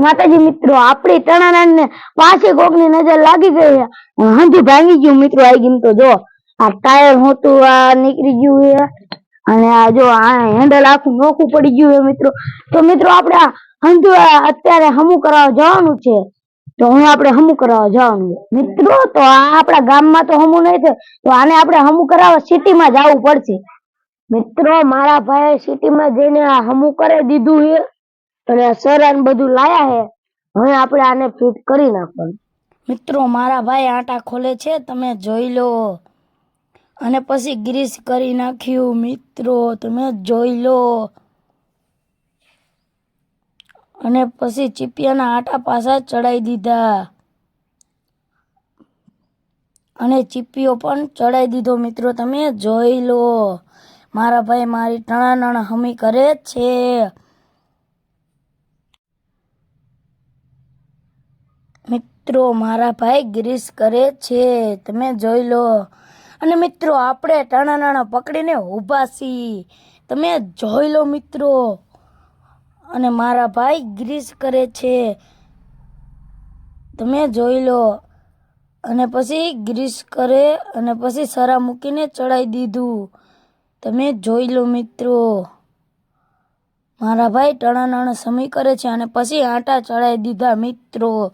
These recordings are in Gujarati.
માતાજી મિત્રો, આપણી ટણાનાન ને પાસે કોકની નજર લાગી ગઈ છે. ભાંગી ગયું મિત્રો આવી ગયું તો જો, આ ટાયર હોતું, આ નીકળી ગયું અને આ જો, આ હેન્ડલ આખું નોખું પડી ગયું મિત્રો. તો મિત્રો, આપણે આ હંધું અત્યારે હમું કરાવવા જવાનું છે. તો હું આપણે હમું કરાવવા જવાનું મિત્રો, તો આ આપણા ગામમાં તો હમું નહીં થાય. તો આને આપણે હમું કરાવવા સિટીમાં જવું પડશે. મિત્રો, મારા ભાઈ સિટીમાં જઈને આ હમું કરી દીધું છે. અને સર આને બધું લાયા હે, હવે આપણે આને ફિટ કરી નાખવાનું. મિત્રો, મારા ભાઈ આટા ખોલે છે, તમે જોઈ લો. અને પછી ગ્રીસ કરી નાખ્યું, મિત્રો, તમે જોઈ લો. અને પછી ચીપિયાના આટા પાછા ચડાઈ દીધા. અને ચીપીઓ પણ ચડાઈ દીધો, મિત્રો, તમે જોઈ લો. મારા ભાઈ મારી ટણાનણ હમી કરે છે. મિત્રો, મારા ભાઈ ગ્રીસ કરે છે. તમે જોઈ લો. અને મિત્રો, આપણે ટાણા નાણા પકડીને ઊભા છીએ. તમે જોઈ લો મિત્રો. અને મારા ભાઈ ગ્રીસ કરે છે. તમે જોઈ લો. અને પછી ગ્રીસ કરે અને પછી સરા મૂકીને ચડાઈ દીધું. તમે જોઈ લો મિત્રો. મારા ભાઈ ટણા નાણા સમી કરે છે અને પછી આટા ચડાઈ દીધા મિત્રો.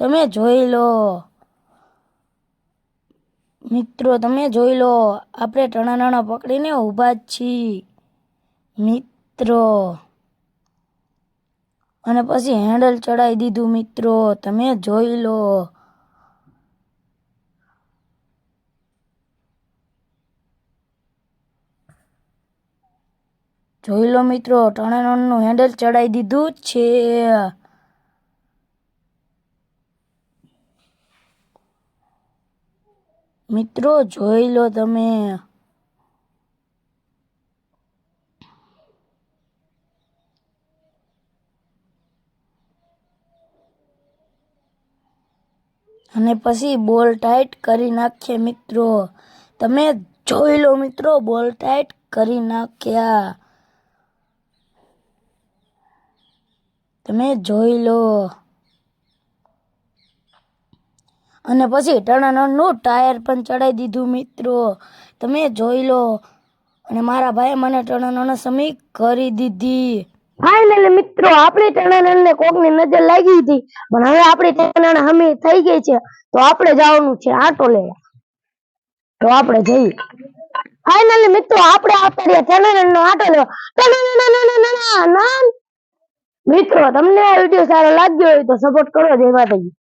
તમે જોઈ લો. મિત્રો, તમે જોઈ લો, આપણે ટણા નાણા પકડીને ઊભા જ છીએ. મિત્રો. અને પછી હેન્ડલ ચડાવી દીધું, મિત્રો. તમે જોઈ લો. જોઈ લો, મિત્રો. ટણાનું હેન્ડલ ચડાવી દીધું છે. મિત્રો, જોઈ લો તમે. અને પછી બોલ ટાઈટ કરી નાખીએ, મિત્રો. તમે જોઈ લો, મિત્રો, બોલ ટાઈટ કરી નાખ્યા. તમે જોઈ લો. અને પછી ટણાનું ટાયર પણ ચડાઈ દીધું, મિત્રો. તમે જોઈ લો. અને મારા ભાઈ મને ટણાનણ સમી કરી દીધી. ફાઇનલી મિત્રો, આપણી ટણાનણ ને કોકની નજર લાગી હતી, પણ હવે આપણી ટણાનણ હમી થઈ ગઈ છે. તો આપણે જવાનું છે આટો લેવા. તો આપણે જઈએ. ફાઇનલી મિત્રો, આપણે આપણે ટણાનણ નો આટો લેવા. ટણાનણ મિત્રો, તમને આ વીડિયો સારો લાગ્યો હોય તો સપોર્ટ કરો, જય માતાજી.